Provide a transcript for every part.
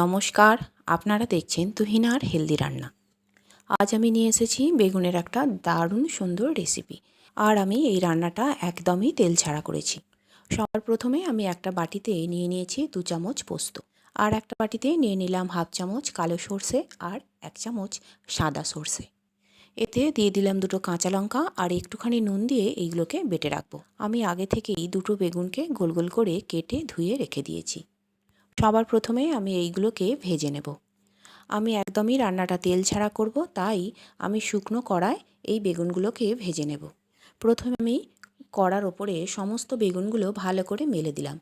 নমস্কার, আপনারা দেখছেন তুহিনার হেলদি রান্না। আজ আমি নিয়ে এসেছি বেগুনের একটা দারুণ সুন্দর রেসিপি আর আমি এই রান্নাটা একদমই তেল ছাড়া করেছি। সবার প্রথমে আমি একটা বাটিতে নিয়ে নিয়েছি দু চামচ পোস্ত। আর একটা বাটিতে নিয়ে নিলাম হাফ চামচ কালো সর্ষে আর এক চামচ সাদা সর্ষে। এতে দিয়ে দিলাম দুটো কাঁচা লঙ্কা আর একটুখানি নুন দিয়ে এইগুলোকে বেটে রাখব। আমি আগে থেকেই দুটো বেগুনকে গোল গোল করে কেটে ধুয়ে রেখে দিয়েছি। সবার প্রথমে আমি এইগুলোকে ভেজে নেব। আমি একদমই রান্নাটা তেল ছাড়া করব, তাই আমি শুকনো কড়ায় এই বেগুনগুলোকে ভেজে নেব। প্রথমে আমি কড়ার ওপরে সমস্ত বেগুনগুলো ভালো করে মেলে দিলাম।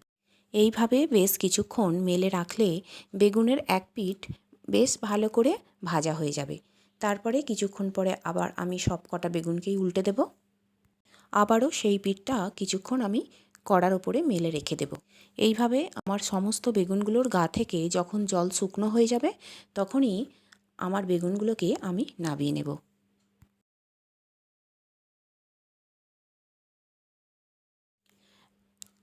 এইভাবে বেশ কিছুক্ষণ মেলে রাখলে বেগুনের এক পিঠ বেশ ভালো করে ভাজা হয়ে যাবে। তারপরে কিছুক্ষণ পরে আবার আমি সব কটা বেগুনকেই উল্টে দেব। আবারও সেই পিঠটা কিছুক্ষণ আমি কড়ার ওপরে মেলে রেখে দেব। এইভাবে আমার সমস্ত বেগুনগুলোর গা থেকে যখন জল শুকনো হয়ে যাবে, তখনই আমার বেগুনগুলোকে আমি নাবিয়ে নেব।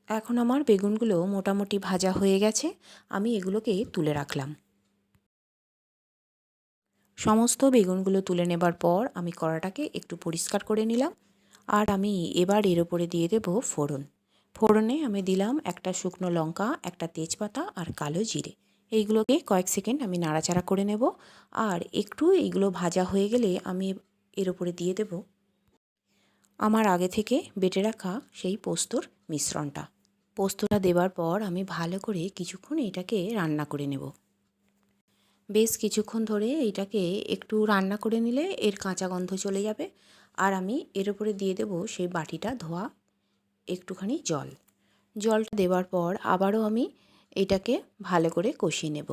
এখন আমার বেগুনগুলো মোটামুটি ভাজা হয়ে গেছে, আমি এগুলোকে তুলে রাখলাম। সমস্ত বেগুনগুলো তুলে নেবার পর আমি কড়াটাকে একটু পরিষ্কার করে নিলাম, আর আমি এবার এর ওপরে দিয়ে দেব ফোড়ন। ফোড়নে আমি দিলাম একটা শুকনো লঙ্কা, একটা তেজপাতা আর কালো জিরে। এইগুলোকে কয়েক সেকেন্ড আমি নাড়াচাড়া করে নেব। আর একটু এইগুলো ভাজা হয়ে গেলে আমি এর উপরে দিয়ে দেব আমার আগে থেকে বেটে রাখা সেই পোস্তর মিশ্রণটা। পোস্তটা দেওয়ার পর আমি ভালো করে কিছুক্ষণ এটাকে রান্না করে নেব। বেশ কিছুক্ষণ ধরে এইটাকে একটু রান্না করে নিলে এর কাঁচা গন্ধ চলে যাবে। আর আমি এর উপরে দিয়ে দেব সেই বাটিটা ধোয়া একটুখানি জল। জলটা দেওয়ার পর আবারও আমি এটাকে ভালো করে কষিয়ে নেব।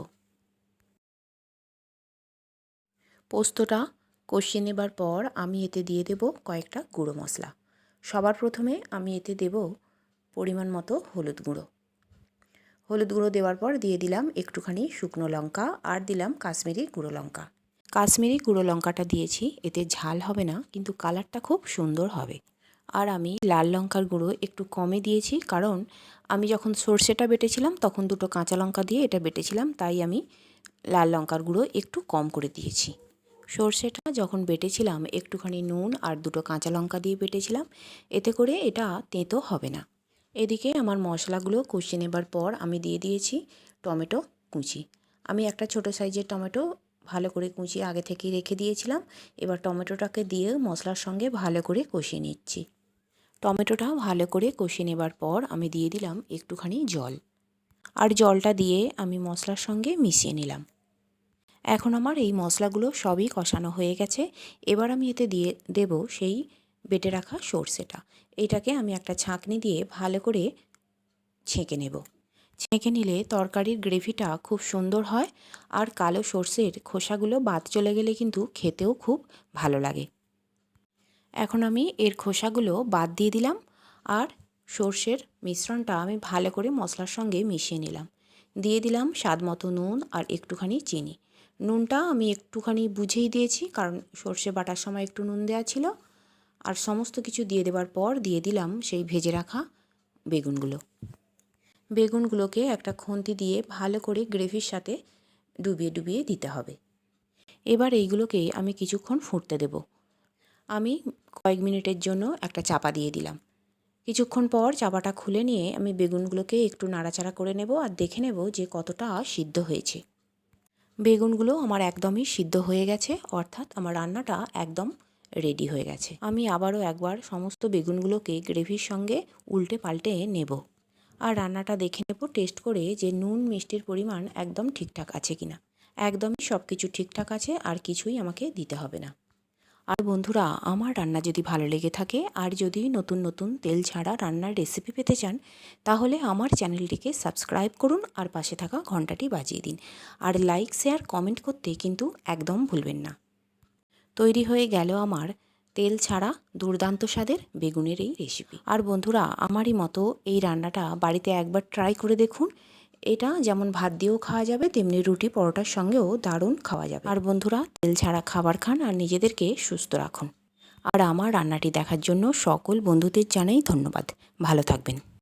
পোস্তটা কষিয়ে নেবার পর আমি এতে দিয়ে দেব কয়েকটা গুঁড়ো মশলা। সবার প্রথমে আমি এতে দেব পরিমাণ মতো হলুদ গুঁড়ো। হলুদ গুঁড়ো দেওয়ার পর দিয়ে দিলাম একটুখানি শুকনো লঙ্কা আর দিলাম কাশ্মীরি গুঁড়ো লঙ্কা। কাশ্মীরি গুঁড়ো লঙ্কাটা দিয়েছি, এতে ঝাল হবে না, কিন্তু কালারটা খুব সুন্দর হবে। আর আমি লাল লঙ্কার গুঁড়ো একটু কমে দিয়েছি, কারণ আমি যখন সর্ষেটা বেটেছিলাম তখন দুটো কাঁচা লঙ্কা দিয়ে এটা বেটেছিলাম, তাই আমি লাল লঙ্কার গুঁড়ো একটু কম করে দিয়েছি। সর্ষেটা যখন বেটেছিলাম একটুখানি নুন আর দুটো কাঁচা লঙ্কা দিয়ে বেটেছিলাম, এতে করে এটা তেঁতো হবে না। এদিকে আমার মশলাগুলো কষিয়ে নেবার পর আমি দিয়ে দিয়েছি টমেটো কুচি। আমি একটা ছোট সাইজের টমেটো ভালো করে কুচিয়ে আগে থেকেই রেখে দিয়েছিলাম, এবার টমেটোটাকে দিয়ে মশলার সঙ্গে ভালো করে কষিয়ে নিচ্ছি। টমেটোটা ভালো করে কষিয়ে নেবার পর আমি দিয়ে দিলাম একটুখানি জল। আর জলটা দিয়ে আমি মশলার সঙ্গে মিশিয়ে নিলাম। এখন আমার এই মশলাগুলো সবই কষানো হয়ে গেছে। এবার আমি এতে দিয়ে দেব সেই বেটে রাখা সর্ষেটা। এটাকে আমি একটা ছাঁকনি দিয়ে ভালো করে ছেঁকে নেব। ছেঁকে নিলে তরকারির গ্রেভিটা খুব সুন্দর হয়। আর কালো সর্ষের খোসাগুলো বাদ চলে গেলে কিন্তু খেতেও খুব ভালো লাগে। এখন আমি এর খোসাগুলো বাদ দিয়ে দিলাম আর সর্ষের মিশ্রণটা আমি ভালো করে মশলার সঙ্গে মিশিয়ে নিলাম। দিয়ে দিলাম স্বাদ মতো নুন আর একটুখানি চিনি। নুনটা আমি একটুখানি বুঝেই দিয়েছি কারণ সর্ষে বাটার সময় একটু নুন দেওয়া ছিল। আর সমস্ত কিছু দিয়ে দেওয়ার পর দিয়ে দিলাম সেই ভেজে রাখা বেগুনগুলো। বেগুনগুলোকে একটা খুন্তি দিয়ে ভালো করে গ্রেভির সাথে ডুবিয়ে ডুবিয়ে দিতে হবে। এবার এইগুলোকে আমি কিছুক্ষণ ফুটতে দেব। আমি কয়েক মিনিটের জন্য একটা চাপা দিয়ে দিলাম। কিছুক্ষণ পর চাপাটা খুলে নিয়ে আমি বেগুনগুলোকে একটু নাড়াচাড়া করে নেব আর দেখে নেব যে কতটা সিদ্ধ হয়েছে। বেগুনগুলো আমার একদমই সিদ্ধ হয়ে গেছে, অর্থাৎ আমার রান্নাটা একদম রেডি হয়ে গেছে। আমি আবারও একবার সমস্ত বেগুনগুলোকে গ্রেভির সঙ্গে উল্টে পাল্টে নেব। আর রান্নাটা দেখে নেব, টেস্ট করে যে নুন মিষ্টির পরিমাণ একদম ঠিকঠাক আছে কিনা। একদমই সব কিছু ঠিকঠাক আছে, আর কিছুই আমাকে দিতে হবে না। আর বন্ধুরা, আমার রান্না যদি ভালো লেগে থাকে আর যদি নতুন নতুন তেল ছাড়া রান্নার রেসিপি পেতে চান, তাহলে আমার চ্যানেলটিকে সাবস্ক্রাইব করুন আর পাশে থাকা ঘন্টাটি বাজিয়ে দিন। আর লাইক শেয়ার কমেন্ট করতে কিন্তু একদম ভুলবেন না। তৈরি হয়ে গেল আমার তেল ছাড়া দুর্দান্ত স্বাদের বেগুনের এই রেসিপি আর বন্ধুরা, আমারই মতো এই রান্নাটা বাড়িতে একবার ট্রাই করে দেখুন। এটা যেমন ভাত দিয়েও খাওয়া যাবে, তেমনি রুটি পরোটার সঙ্গেও দারুণ খাওয়া যাবে। আর বন্ধুরা, তেল ছাড়া খাবার খান আর নিজেদেরকে সুস্থ রাখুন। আর আমার রান্নাটি দেখার জন্য সকল বন্ধুদের জানাই ধন্যবাদ। ভালো থাকবেন।